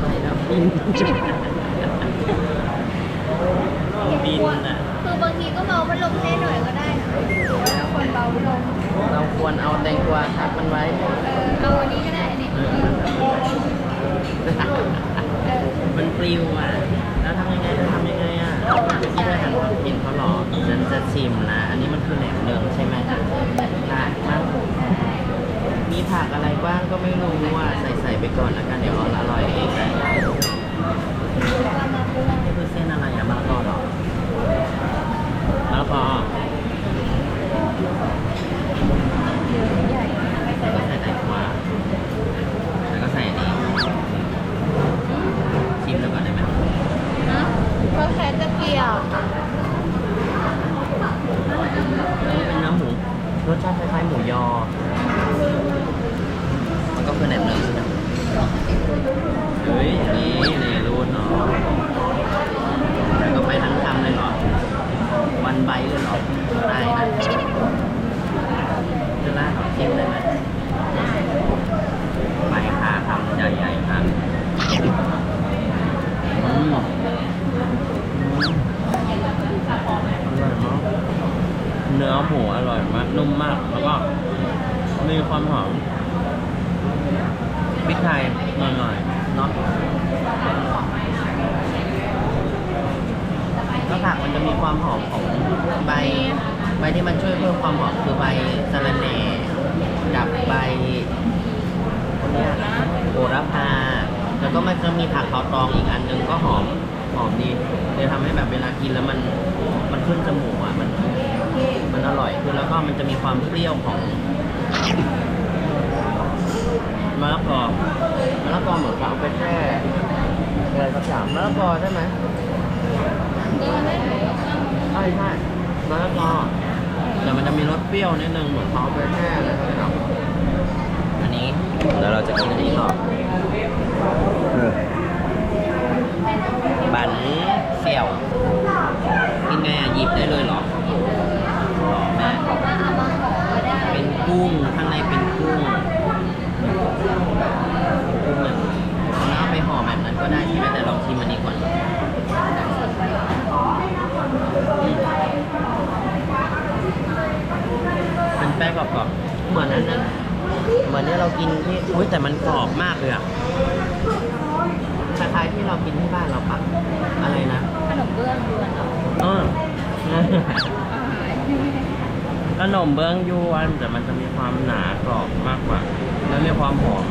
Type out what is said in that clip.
ไปแล้วบินบินอะ คือบางทีก็เบาพัดลมให้หน่อยก็ได้นะหรือว่าถ้าคนเบาพัดลมเราควรเอาแตงกวาทับมันไว้ เออเอาอันนี้ก็ได้อันนี้เออเออมันปลิวอะ แล้วทำยังไงจะทำยังไงอะที่เธอหันมากินเขาหรอฉันจะชิมนะ อันนี้มันคือแหนมเนืองใช่ไหมผักบ้างมี ผักอะไรบ้างก็ไม่รู้อะใส่ใส่ไปก่อนแล้วกันเดี๋ยวอร่อยเองแหละนี่คือเส้นอะไรอะมะละกอเหรอมะละกอแล้วก็ใส่แตงกวาแล้วก็ใส่อันนี้ชิมแล้วก่อนได้ไหมนะก็แค่จะเกี่ยวเป็นเนื้อหมูรสชาติคล้ายๆหมูยอ มันก็คือแหนมเนืองใช่ไหมเฮ้ย นี่นี่รูดเนาะแล้วก็ไปทั้งคำเลยเหรอ วันใบเลยเหรอ ได้นะจะลาดขอชิมได้ไหมไปค่ะคำใหญ่ๆค่ะอืมอร่อยมากเนื้อหมูอร่อยมาก นุ่มมาก แล้วก็มีความหอม พริกไทยหน่อยๆเนาะแล้วผักมันจะมีความหอมของใบ ใบที่มันช่วยเพิ่มความหอมคือใบสะระแหน่กับใบเนี่ยโหระพา แล้วก็มันจะมีผักเขาตองอีกอันหนึงก็หอมหอมดีเลยทำให้แบบเวลากินแล้วมันมันขึ้นจมูกอะมันมันอร่อยคือแล้วก็มันจะมีความเปรี้ยวของมะละกอมะละกอ เหมือนกับเอาไปแช่อะไรสักอย่างมะละกอใช่ไหมใช่ใช่มะละกอแต่มันจะมีรสเปรี้ยวนิดนึงเหมือนเขาเอาไปแช่อะไรสักอย่างอันนี้แล้วเราจะกินอันนี้ต่อบันเสี่ยวกินไงอะหยิบได้เลยเหรอหรอแม่เป็นกุ้งข้างในเป็นกุ้งแล้วเอาไปห่อแบบนั้น ก็ได้ใช่ไหมแต่ลองชิมอันนี้ก่อนอืมเป็นแป้งกรอบๆเหมือนนั้นนะเหมือนที่เรากินที่อุ้ยแต่มันกรอบมากเลยอะคล้ายๆที่เรากินที่บ้านเราปะอะไรนะขนมเบื้องยวนเหรอเออขนมเบื้องยวนแต่มันจะมีความหนากรอบมากกว่า แล้วมีความหอม